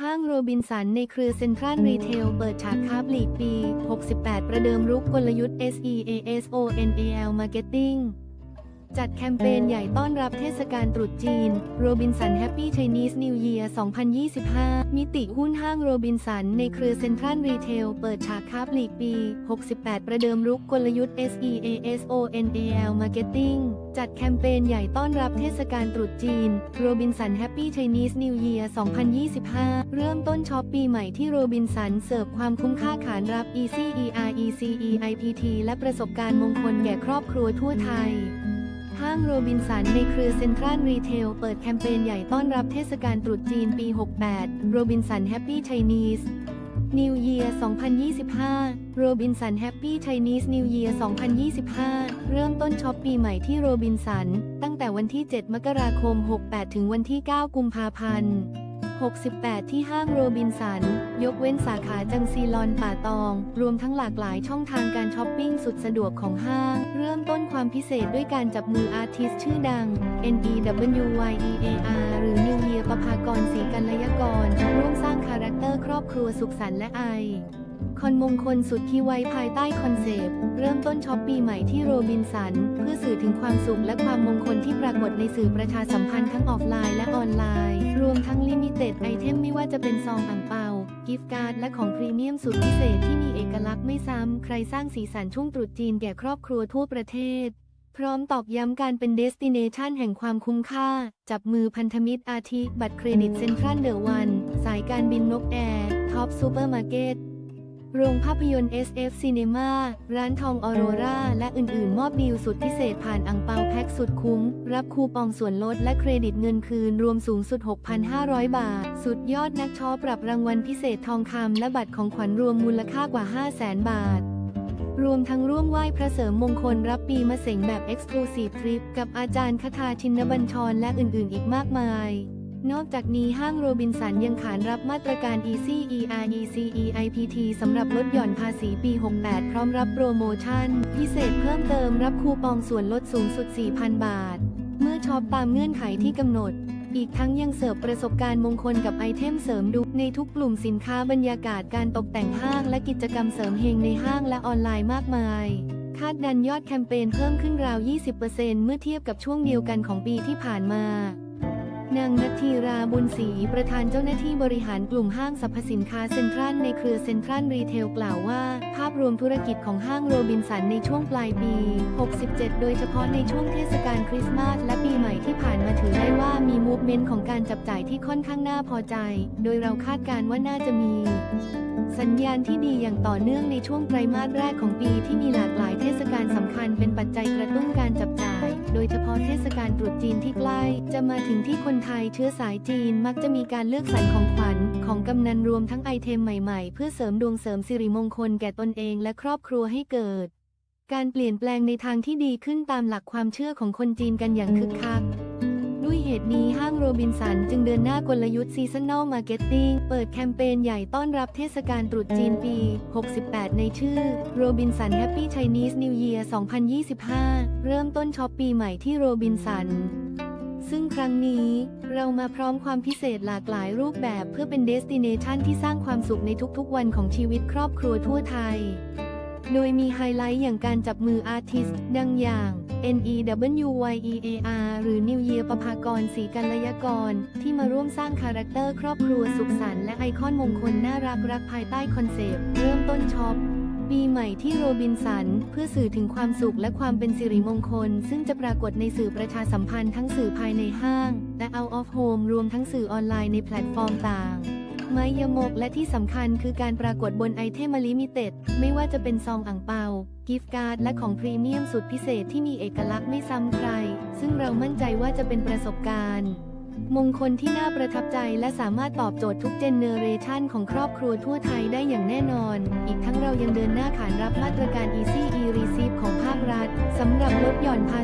ห้างโรบินสันในเครือเซ็นทรัลรีเทลเปิดฉากค้าปลีกปี 68 ประเดิมรุกกลยุทธ์ SEASONAL Marketing จัดแคมเปญใหญ่ต้อนรับเทศกาลตรุษจีนโรบินสันแฮปปี้ c h น n ส e นิวเยียร์2025 มิติหุ้นห้างโรบินสันในเครือเซ็นทรัลรีเทล เปิดฉากค้าปลีกปี 68 ประเดิมรุกกลยุทธ์ SEASONAL Marketing จัดแคมเปญใหญ่ต้อนรับเทศกาลตรุษจีนโรบินสันแฮปปี้ c h น n ส e นิวเยียร์2025 เริ่มต้นช็อปปีใหม่ที่โรบินสันเสิร์ฟความคุ้มค่าขานรับ Easy ERECE IPT และประสบการณ์มงคลแก่ครอบครัวทั่วไทย ห้างโรบินสันในเครือเซ็นทรัลรีเทลเปิดแคมเปญใหญ่ต้อนรับเทศกาลตรุษจีนปี 68 โรบินสันแฮปปี้ไชนีสนิวเยียร์2025 โรบินสันแฮปปี้ไชนีสนิวเยียร์2025 เริ่มต้นช็อปปีใหม่ที่โรบินสัน ตั้งแต่วันที่ 7 มกราคม 68 ถึงวันที่ 9 กุมภาพันธ์ 68 ที่ห้างโรบินสัน ยกเว้นสาขาจังซีลอนป่าตอง รวมทั้งหลากหลายช่องทางการช้อปปิ้งสุดสะดวกของห้าง เริ่มต้นความพิเศษด้วยการจับมืออาร์ติสชื่อดัง NEWYEAR หรือนิวเยียประภากรศรีกัลยากร ร่วมสร้างคาแรคเตอร์ครอบครัวสุขสันต์และไอคอนมงคลสุดที่ไว้ภายใต้คอนเซปต์ เริ่มต้นช็อปปีใหม่ที่โรบินสัน เพื่อสื่อถึงความสุขและความมงคลที่ปรากฏในสื่อประชาสัมพันธ์ทั้งออฟไลน์และออนไลน์ รวมทั้งลิมิเต็ดไอเทมไม่ว่าจะเป็นซองอ่างเปา กิฟต์การ์ด และของพรีเมียมสุดพิเศษที่มีเอกลักษณ์ไม่ซ้ำ ใครสร้างสีสันช่วงตรุษจีนแก่ครอบครัวทั่วประเทศ พร้อมตอกย้ำการเป็นเดสติเนชันแห่งความคุ้มค่า จับมือพันธมิตรอาทิ บัตรเครดิตเซ็นทรัลเดอะวัน สายการบินนกแอร์ ท็อปซูเปอร์มาร์เก็ต โรงภาพยนตร์ SF Cinema ร้านทองออโรราและอื่น ๆ มอบดีลสุดพิเศษผ่านอังเปาแพ็กสุดคุ้ม รับคูปองส่วนลดและเครดิตเงินคืนรวมสูงสุด 6,500 บาท สุดยอดนักช็อปปรับรางวัลพิเศษทองคำและบัตรของขวัญรวมมูลค่ากว่า 500,000 บาทรวมทั้งร่วมไหว้พระเสริมมงคลรับปีมะเสงแบบ Exclusive Trip กับอาจารย์คทาชินบัญชรและอื่น ๆ อีกมากมาย นอกจากนี้ห้างโรบินสันยังขานรับมาตรการ Easy ERECE IPT สำหรับลดหย่อนภาษีปี 68 พร้อมรับโปรโมชั่น พิเศษเพิ่มเติมรับคูปองส่วนลดสูงสุด 4,000 บาท เมื่อช็อปตามเงื่อนไขที่กำหนด อีกทั้งยังเสิร์ฟประสบการณ์มงคลกับไอเทมเสริมดูในทุกกลุ่มสินค้าบรรยากาศการตกแต่งห้างและกิจกรรมเสริมเฮงในห้างและออนไลน์มากมายคาดดันยอดแคมเปญเพิ่มขึ้นราว 20%เมื่อเทียบกับช่วงเดียวกันของปีที่ผ่านมา นางนัทธีราบุญศรีประธานเจ้าหน้าที่บริหารกลุ่มห้างสรรพสินค้าเซ็นทรัลในเครือเซ็นทรัลรีเทลกล่าวว่า ภาพรวมธุรกิจของห้างโรบินสันในช่วงปลายปี 67 โดยเฉพาะในช่วงเทศกาลคริสต์มาสและปีใหม่ที่ผ่านมาถือได้ว่ามีมูฟเมนต์ของการจับจ่ายที่ค่อนข้างน่าพอใจ โดยเราคาดการณ์ว่าน่าจะมีสัญญาณที่ดีอย่างต่อเนื่องในช่วงไตรมาสแรกของปีที่มีหลากหลายเทศกาลสำคัญเป็นปัจจัยกระตุ้นการจับจ่าย โดยเฉพาะเทศกาลตรุษจีนที่ใกล้ จะมาถึงที่คนไทยเชื้อสายจีนมักจะมีการเลือกสรรของขวัญ ของกำนันรวมทั้งไอเทมใหม่ๆ เพื่อเสริมดวงเสริมสิริมงคลแก่ตนเองและครอบครัวให้เกิด การเปลี่ยนแปลงในทางที่ดีขึ้นตามหลักความเชื่อของคนจีนกันอย่างคึกคักด้วยเหตุนี้ห้างโรบินสันจึงเดินหน้ากลยุทธ์ Seasonal Marketing เปิดแคมเปญใหญ่ต้อนรับเทศกาลตรุษจีนปี 68 ในชื่อ Robinson Happy Chinese New Year 2025 เริ่มต้นช็อปปีใหม่ที่โรบินสัน ซึ่งครั้งนี้เรามาพร้อมความพิเศษหลากหลายรูปแบบเพื่อเป็นเดสติเนชันที่สร้างความสุขในทุกๆ วันของชีวิตครอบครัวทั่วไทย โดยมีไฮไลท์อย่างการจับมืออาร์ติสต์ดังอย่าง NEWYEAR หรือ New Year ประภากรศรีกัลยากร ที่มาร่วมสร้างคาแรคเตอร์ครอบครัวสุขสันต์และไอคอนมงคลน่ารักรักภายใต้คอนเซปต์เริ่มต้นช็อป ปีใหม่ที่โรบินสัน เพื่อสื่อถึงความสุขและความเป็นสิริมงคล ซึ่งจะปรากฏในสื่อประชาสัมพันธ์ทั้งสื่อภายในห้าง และ out of home รวมทั้งสื่อออนไลน์ในแพลตฟอร์มต่างไม้ยมกและที่สำคัญคือการปรากฏบนไอเทมลิมิเต็ด ไม่ว่าจะเป็นซองอ่างเปา กิฟต์การ์ด และของพรีเมียมสุดพิเศษที่มีเอกลักษณ์ไม่ซ้ำใคร ซึ่งเรามั่นใจว่าจะเป็นประสบการณ์ มงคลที่น่าประทับใจและสามารถตอบโจทย์ทุกเจเนเรชันของครอบครัวทั่วไทยได้อย่างแน่นอน อีกทั้งเรายังเดินหน้าขานรับมาตรการ Easy e-Receive ของภาครัฐสำหรับลดหย่อนภาษี